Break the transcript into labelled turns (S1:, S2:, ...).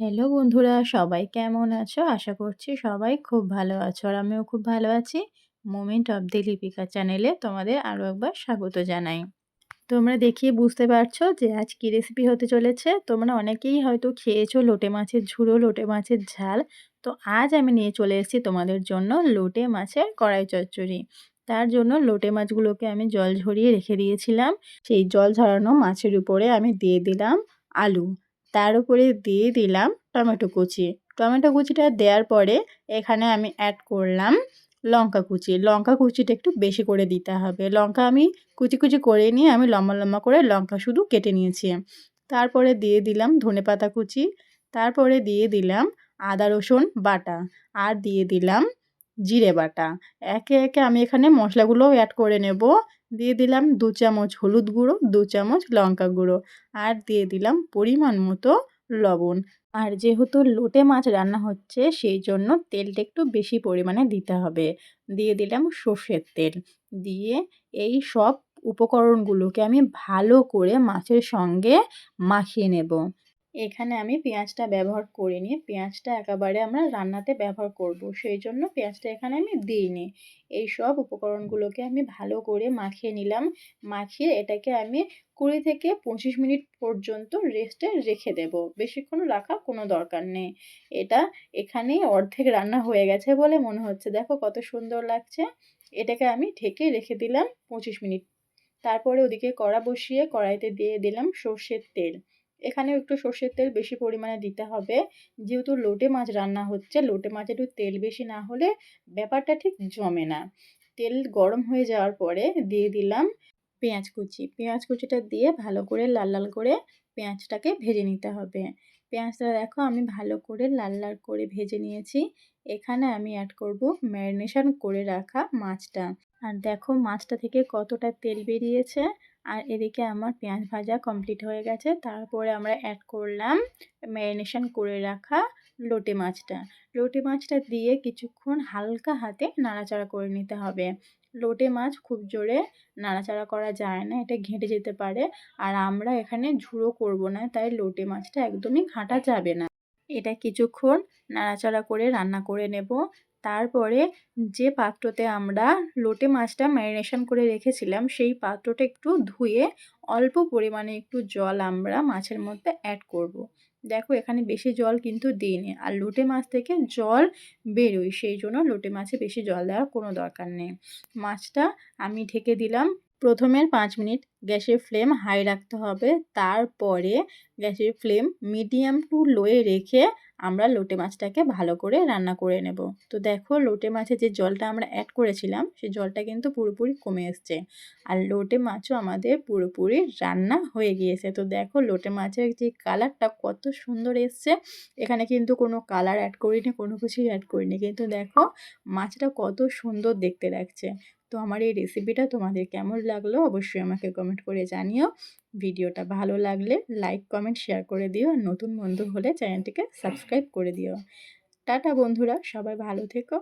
S1: Hello বন্ধুরা, সবাই কেমন আছো? আশা করছি সবাই খুব ভালো আছো আর আমিও খুব ভালো আছি। মোমেন্ট অফ দি লিপিকা চ্যানেলে তোমাদের আরও একবার স্বাগত জানাই। তোমরা দেখিয়ে বুঝতে পারছ যে আজ কী রেসিপি হতে চলেছে। তোমরা অনেকেই হয়তো খেয়েছো লোটে মাছের ঝুড়ো, লোটে মাছের ঝাল। তো আজ আমি নিয়ে চলে এসেছি তোমাদের জন্য লোটে মাছের কড়াই চচ্চড়ি। তার জন্য লোটে মাছগুলোকে আমি জল ঝরিয়ে রেখে দিয়েছিলাম। সেই জল ঝরানো মাছের উপরে আমি দিয়ে দিলাম আলু। তার উপরে দিয়ে দিলাম টমেটো কুচি। টমেটো কুচিটা দেওয়ার পরে এখানে আমি অ্যাড করলাম লঙ্কা কুচি। লঙ্কা কুচিটা একটু বেশি করে দিতে হবে। লঙ্কা আমি কুচি কুচি করে নিয়ে আমি লম্বা লম্বা করে লঙ্কা শুধু কেটে নিয়েছি। তারপরে দিয়ে দিলাম ধনে পাতা কুচি। তারপরে দিয়ে দিলাম আদা রসুন বাটা। আর দিয়ে দিলাম জিরে বাটা। একে একে আমি এখানে মশলাগুলোও অ্যাড করে নেব। দিয়ে দিলাম দু চামচ হলুদ গুঁড়ো, দু চামচ লঙ্কা গুঁড়ো আর দিয়ে দিলাম পরিমাণ মতো লবণ। আর যেহেতু লোটে মাছ রান্না হচ্ছে সেই জন্য তেলটা একটু বেশি পরিমাণে দিতে হবে। দিয়ে দিলাম সর্ষের তেল। দিয়ে এই সব উপকরণগুলোকে আমি ভালো করে মাছের সঙ্গে মাখিয়ে নেব। এখানে আমি পেঁয়াজটা ব্যবহার করিনি পেঁয়াজটা একেবারে আমরা রান্নাতে ব্যবহার করব। সেই জন্য পেঁয়াজটা এখানে আমি দিইনি। এই সব উপকরণগুলোকে আমি ভালো করে মাখিয়ে নিলাম। মাখিয়ে এটাকে আমি কুড়ি থেকে পঁচিশ মিনিট পর্যন্ত রেস্টে রেখে দেব। বেশিক্ষণ রাখা কোনো দরকার নেই। এটা এখানে অর্ধেক রান্না হয়ে গেছে বলে মনে হচ্ছে। দেখো কত সুন্দর লাগছে। এটাকে আমি ঢেকে রেখে দিলাম পঁচিশ মিনিট। তারপরে ওদিকে কড়া বসিয়ে কড়াইতে দিয়ে দিলাম সর্ষের তেল। এখানেও একটু সর্ষের তেল বেশি পরিমাণে দিতে হবে। যেহেতু লোটে মাছ রান্না হচ্ছে, লোটে মাছে একটু তেল বেশি না হলে ব্যাপারটা ঠিক জমে না। তেল গরম হয়ে যাওয়ার পরে দিয়ে দিলাম পেঁয়াজ কুচি। পেঁয়াজ কুচিটা দিয়ে ভালো করে লাল লাল করে পেঁয়াজটাকে ভেজে নিতে হবে। পেঁয়াজটা দেখো আমি ভালো করে লাল লাল করে ভেজে নিয়েছি। এখানে আমি অ্যাড করব ম্যারিনেশন করে রাখা মাছটা। আর দেখো মাছটা থেকে কতটা তেল বেরিয়েছে। আর এদিকে আমার পেঁয়াজ ভাজা কমপ্লিট হয়ে গেছে। তারপরে আমরা অ্যাড করলাম ম্যারিনেশন করে রাখা লোটে মাছটা। লোটে মাছটা দিয়ে কিছুক্ষণ হালকা হাতে নাড়াচাড়া করে নিতে হবে। লোটে মাছ খুব জোরে নাড়াচাড়া করা যায় না, এটা ঘেঁটে যেতে পারে। আর আমরা এখানে ঝুড়ো করব না, তাই লোটে মাছটা একদমই ঘাঁটা যাবে না। এটা কিছুক্ষণ নাড়াচাড়া করে রান্না করে নেব। তারপরে যে পাত্রতে আমরা লোটে মাছটা ম্যারিনেশন করে রেখেছিলাম, সেই পাত্রটা একটু ধুয়ে অল্প পরিমাণে একটু জল আমরা মাছের মধ্যে অ্যাড করব। দেখো এখানে বেশি জল কিন্তু দিইনি। আর লোটে মাছ থেকে জল বেরোয়, সেই জন্য লোটে মাছে বেশি জল দেওয়ার কোনো দরকার নেই। মাছটা আমি ঢেকে দিলাম। প্রথমের পাঁচ মিনিট গ্যাসের ফ্লেম হাই রাখতে হবে। তারপরে গ্যাসের ফ্লেম মিডিয়াম টু লোয়ে রেখে আমরা লোটে মাছটাকে ভালো করে রান্না করে নেব। তো দেখো লোটে মাছে যে জলটা আমরা অ্যাড করেছিলাম সেই জলটা কিন্তু পুরোপুরি কমে এসছে। আর লোটে মাছও আমাদের পুরোপুরি রান্না হয়ে গিয়েছে। তো দেখো লোটে মাছের যে কালারটা কত সুন্দর এসছে। এখানে কিন্তু কোনো কালার অ্যাড করিনি, কোনো কিছুই অ্যাড করিনি। কিন্তু দেখো মাছটা কত সুন্দর দেখতে লাগছে। তো আমার এই রেসিপিটা তোমাদের কেমন লাগল অবশ্যই আমাকে কমেন্ট করে জানিও। ভিডিওটা ভালো লাগলে লাইক কমেন্ট শেয়ার করে দিও। আর নতুন বন্ধু হলে চ্যানেলটিকে সাবস্ক্রাইব করে দিও। টাটা বন্ধুরা, সবাই ভালো থেকো।